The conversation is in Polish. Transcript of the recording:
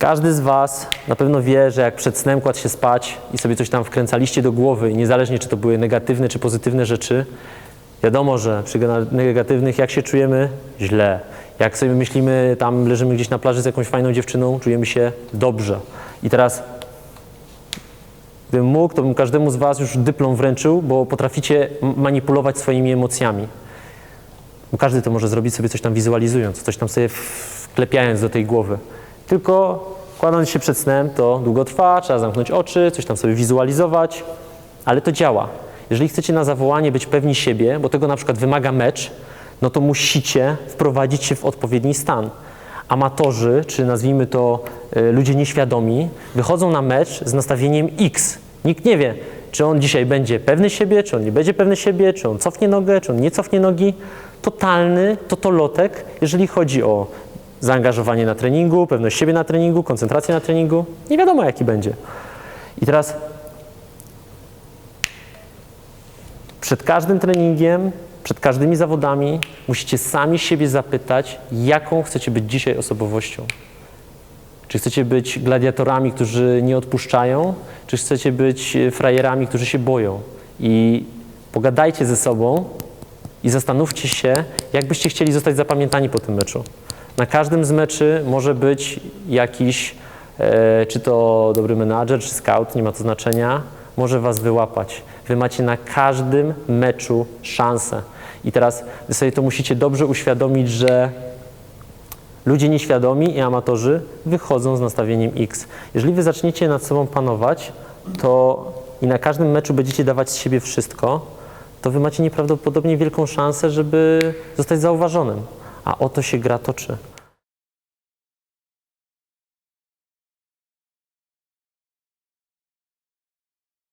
Każdy z Was na pewno wie, że jak przed snem kładł się spać i sobie coś tam wkręcaliście do głowy, niezależnie czy to były negatywne czy pozytywne rzeczy, wiadomo, że przy negatywnych jak się czujemy? Źle. Jak sobie myślimy, tam leżymy gdzieś na plaży z jakąś fajną dziewczyną, czujemy się dobrze. I teraz gdybym mógł, to bym każdemu z Was już dyplom wręczył, bo potraficie manipulować swoimi emocjami. Bo każdy to może zrobić sobie coś tam wizualizując, coś tam sobie wklepiając do tej głowy. Tylko kładąc się przed snem, to długo trwa, trzeba zamknąć oczy, coś tam sobie wizualizować, ale to działa. Jeżeli chcecie na zawołanie być pewni siebie, bo tego na przykład wymaga mecz, no to musicie wprowadzić się w odpowiedni stan. Amatorzy, czy nazwijmy to y, ludzie nieświadomi, wychodzą na mecz z nastawieniem X. Nikt nie wie, czy on dzisiaj będzie pewny siebie, czy on nie będzie pewny siebie, czy on cofnie nogę, czy on nie cofnie nogi. Totalny totolotek, jeżeli chodzi o zaangażowanie na treningu, pewność siebie na treningu, koncentrację na treningu. Nie wiadomo, jaki będzie. I teraz przed każdym treningiem, przed każdymi zawodami musicie sami siebie zapytać, jaką chcecie być dzisiaj osobowością. Czy chcecie być gladiatorami, którzy nie odpuszczają, czy chcecie być e, frajerami, którzy się boją? I pogadajcie ze sobą i zastanówcie się, jak byście chcieli zostać zapamiętani po tym meczu. Na każdym z meczy może być jakiś, e, czy to dobry menadżer, czy scout, nie ma to znaczenia, może was wyłapać. Wy macie na każdym meczu szansę. I teraz wy sobie to musicie dobrze uświadomić, że ludzie nieświadomi i amatorzy wychodzą z nastawieniem X. Jeżeli wy zaczniecie nad sobą panować, to i na każdym meczu będziecie dawać z siebie wszystko, to wy macie nieprawdopodobnie wielką szansę, żeby zostać zauważonym. A o to się gra toczy.